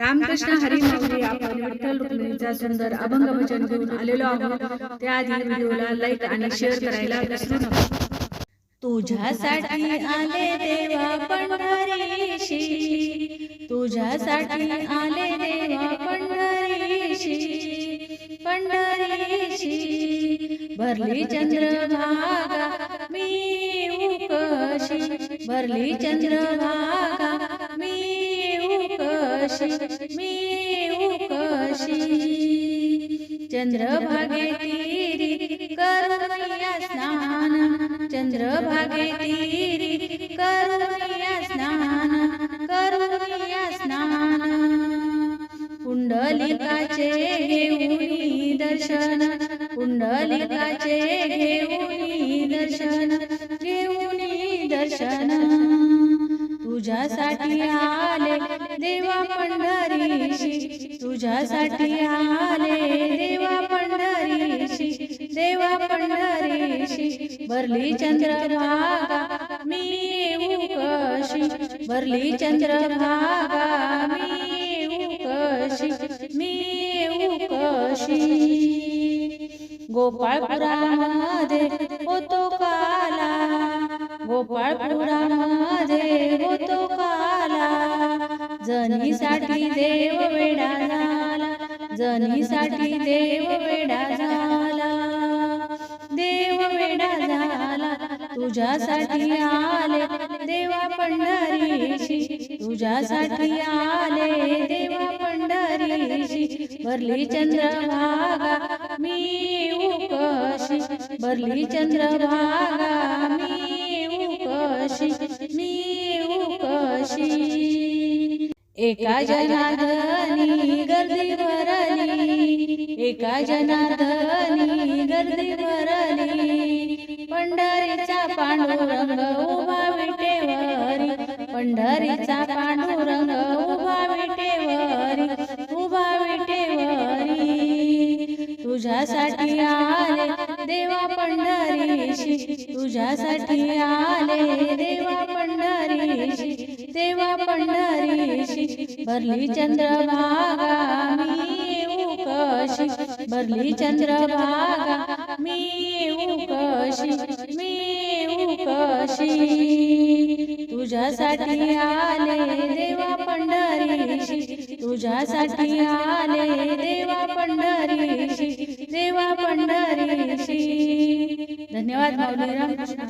रामकृष्ण हरी माऊली आपण विठ्ठल रुक्मिणीचा सुंदर अभंग भजन घेऊन आलेलो आहोत. त्याआधी व्हिडिओला लाईक आणि शेअर करायला विसरू नका. तुझ्यासाठी आले देवा पंढरीशी तुझ्यासाठी आले देवा पंढरीशी पंढरीशी भरली चंद्रभागा मी उकशी भरली चंद्रभागा उकशी उकशी चंद्रभागे तीरी करुया स्नान चंद्रभागे तीरी करुया स्नान करुया स्नान. पुंडलिकाचे घेऊनी दर्शन पुंडलिकाचे घेऊनी दर्शन घेऊनी दर्शन. तुझ्यासाठी आले देवा पंढरीशी तुझ्यासाठी आले. देवा पंढरीशी देवा पंढरीशी भरली चंद्रभागा मी उकशी भरली चंद्रभागा मी उकशी मी उकशी गोपाळपुरामध्ये होतो काला. गोपाळपुरामध्ये होतो काला. जनीसाठी देव वेडा झाला जनीसाठी देव वेडा झाला. देव वेडा झाला तुझ्यासाठी आले देवा पंढरीशी तुझ्यासाठी आले देवा पंढरीशी. भरली चंद्रभागा मी उकशी भरली चंद्रभागा एका जनार्दनी गर्दी भरली एका जनार्दनी गर्दी भरली पंढरीचा पांडुरंग उभा विटेवरी पंढरीचा पांडुरंग उभा विटेवरी उभा विटेवरी. तुझ्यासाठी आले देवा पंढरीशी तुझ्यासाठी आले देवा पंढरीशी. देवा पंढरीशी भरली चंद्रभागा मी कशी? भरली चंद्रभागा मी कशी? मी कशी? तुझ्यासाठी आले देवा पंढरीशी तुझ्यासाठी आले देवा पंढरीशी देवा पंढरीशी. धन्यवाद माऊली रामकृष्ण